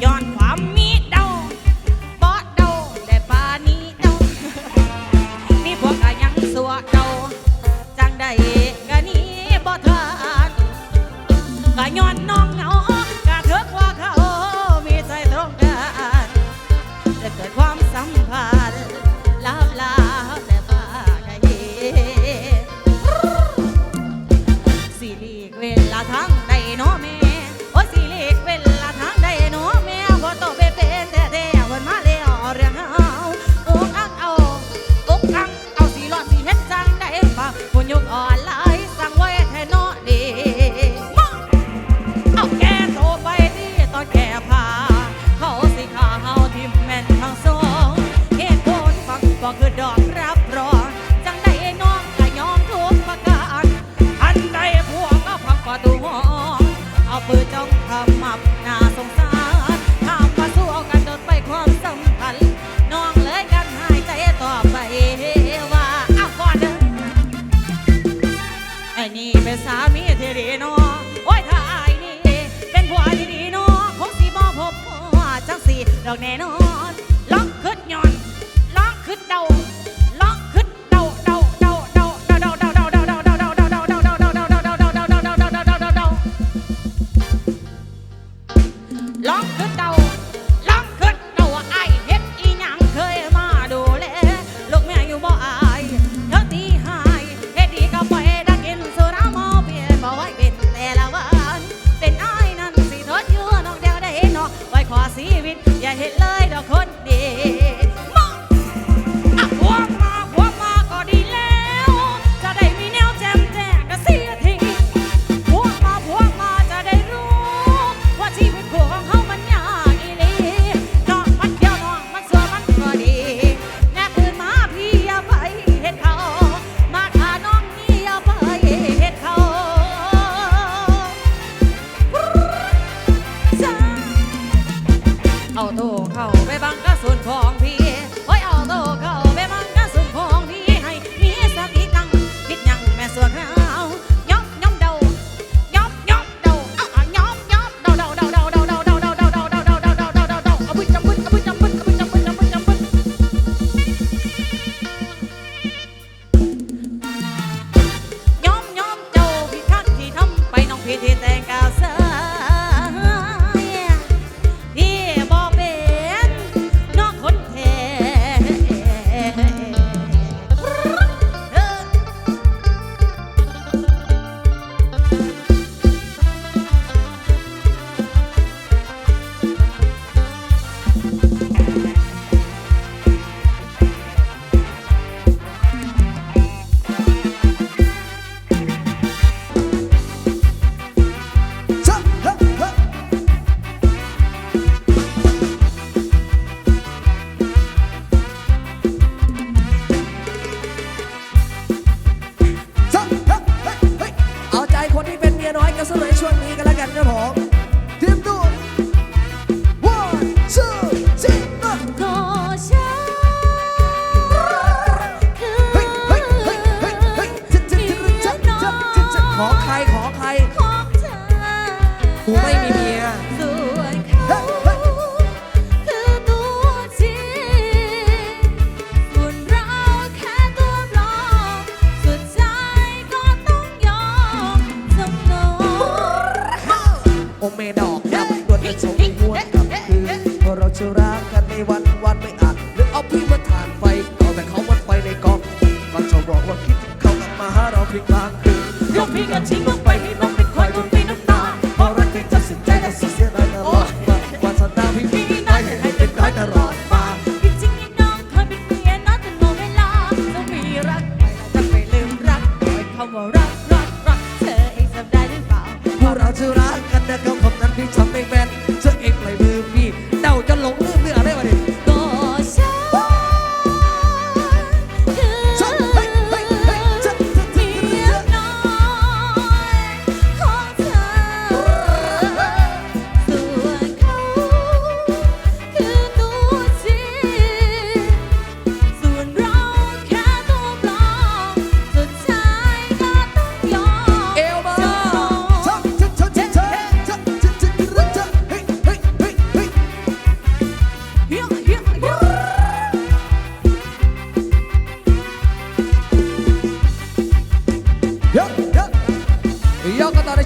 Yawn. อนร้องขึ้นย้อนล้องขึ้นเดา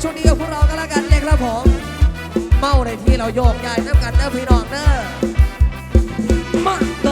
ช่วงนี้กับพวกเราก็แล้วกันเล็กและวผมเมาในที่เราโยกใหญ่น้ำกันเนอพี่น้องเนอมา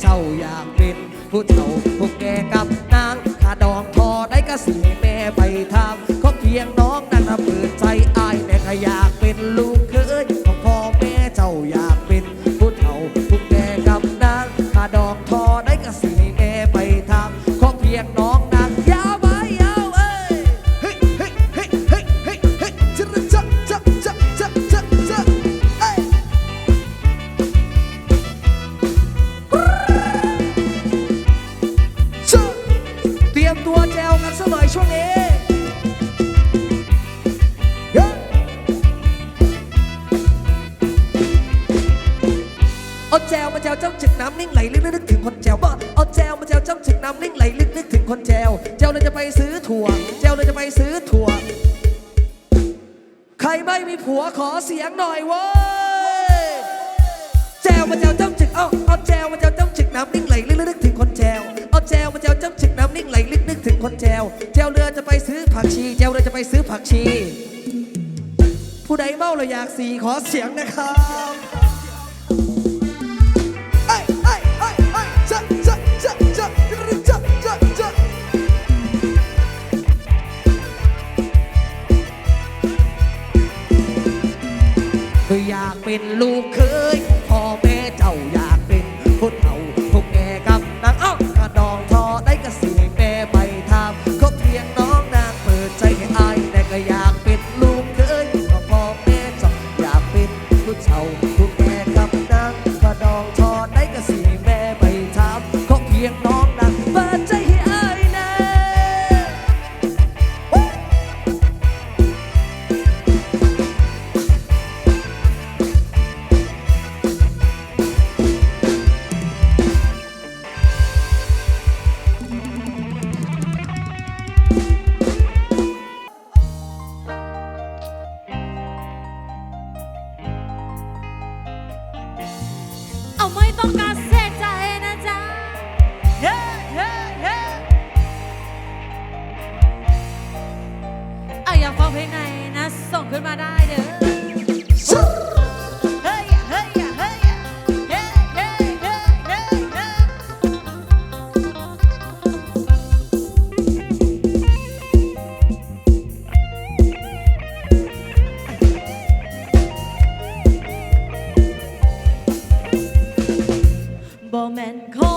เจ้าอยาก น้ำนิ่งไหลลึกนึกถึงคนแจวบ้เอาแจวมาแจวจ้ำถึกน้ำนิ่งไหลลึกนึกถึงคนแจวแจวเลยจะไปซื้อถั่วแจวเลยจะไปซื้อถั่ว ใครไม่มีผัวขอเสียงหน่อยเว้ยแจวมาแจวจ้ำถึกเอาเอาแจวมาแจวจ้ำถึกน้ำนิ่งไหลลึกนึกถึงคนแจวเอาแจวมาแจวจ้ำถึกน้ำนิ่งไหลลึกนึกถึงคนแจวแจวเรือจะไปซื้อผักชีแจวเรือจะไปซื้อผักชี ผู้ใดเมาเราอยากสีขอเสียงนะครับ อยากเป็นลูกเคยพ่อแม่เจ้า Men call.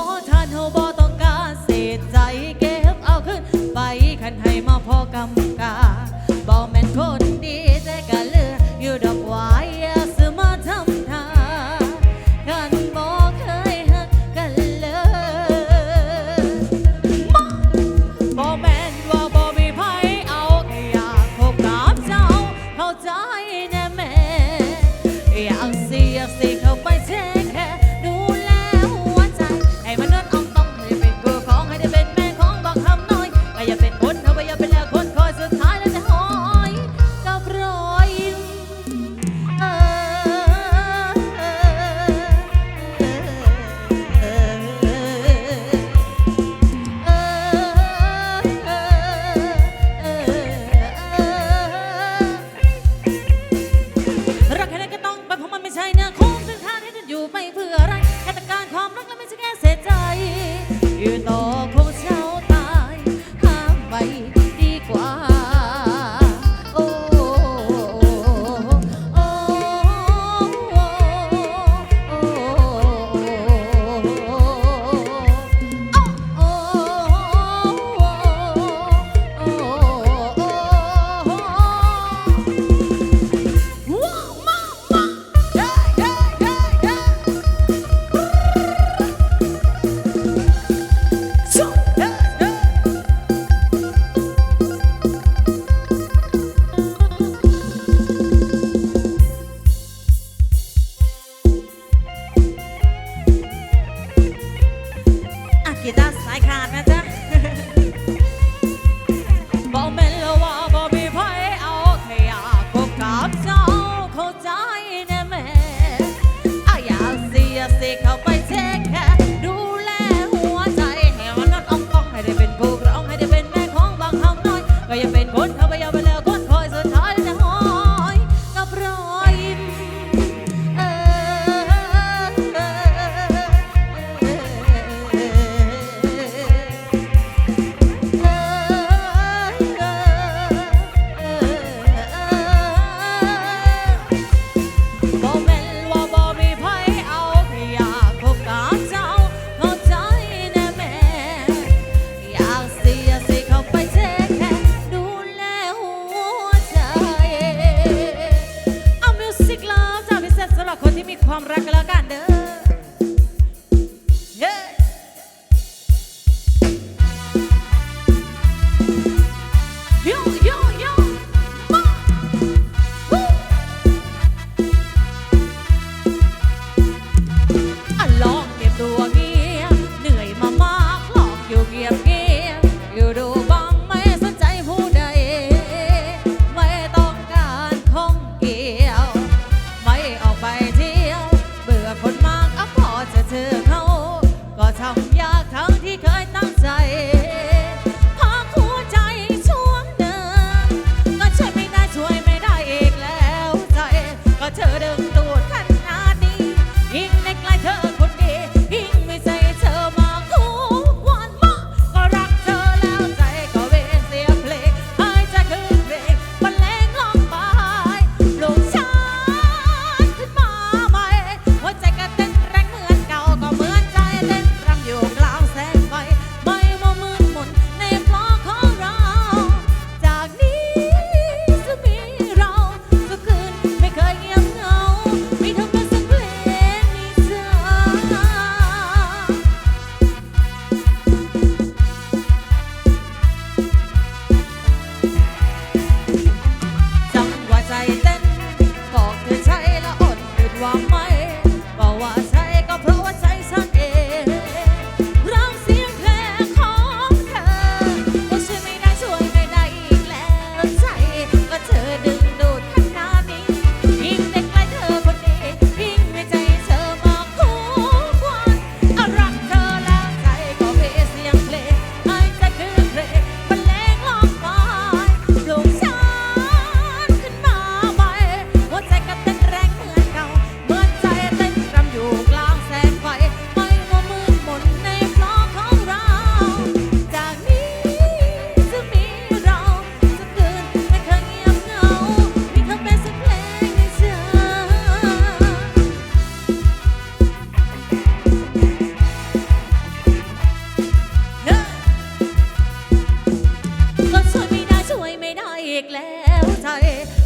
ีกแล้วใจ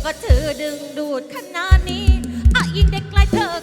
ก็เธอดึงดูดขนาดนี้อะยิ่งได้ใกล้เธอ